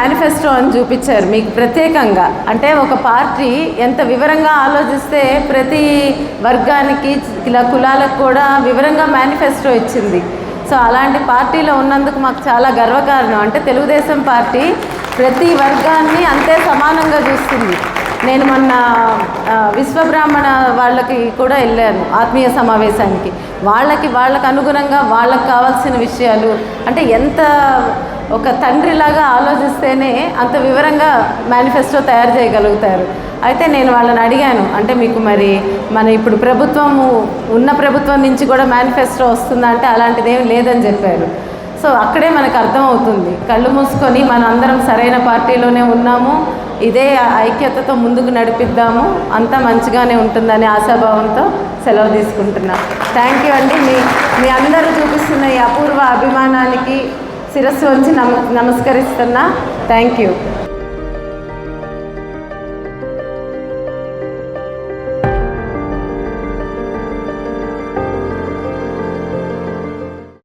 Manifesto అని చూపించారు. మీకు ప్రత్యేకంగా. అంటే ఒక పార్టీ ఎంత వివరంగా ఆలోచిస్తే ప్రతి వర్గానికి ఇలా కులాలకు కూడా వివరంగా మేనిఫెస్టో ఇచ్చింది. సో అలాంటి పార్టీలో ఉన్నందుకు మాకు చాలా గర్వకారణం. అంటే తెలుగుదేశం పార్టీ ప్రతి వర్గాన్ని అంతే సమానంగా చూస్తుంది. నేను మొన్న విశ్వబ్రాహ్మణ వాళ్ళకి కూడా వెళ్ళాను ఆత్మీయ సమావేశానికి. వాళ్ళకి వాళ్ళకు అనుగుణంగా వాళ్ళకి కావాల్సిన విషయాలు అంటే ఎంత ఒక తండ్రిలాగా ఆలోచిస్తేనే అంత వివరంగా మేనిఫెస్టో తయారు చేయగలుగుతారు. అయితే నేను వాళ్ళని అడిగాను అంటే మీకు మరి మన ఇప్పుడు ప్రభుత్వము ఉన్న ప్రభుత్వం నుంచి కూడా మేనిఫెస్టో వస్తుందా అంటే అలాంటిది ఏం లేదని చెప్పారు. సో అక్కడే మనకు అర్థమవుతుంది. కళ్ళు మూసుకొని మన అందరం సరైన పార్టీలోనే ఉన్నాము ఇదే ఐక్యతతో ముందుకు నడిపిద్దాము అంతా మంచిగానే ఉంటుందనే ఆశాభావంతో సెలవు తీసుకుంటున్నా థ్యాంక్ యూ అండి. మీ మీ అందరూ చూపిస్తున్న ఈ అపూర్వ అభిమానానికి శిరస్సు వచ్చి నమ నమస్కరిస్తున్నా. Thank you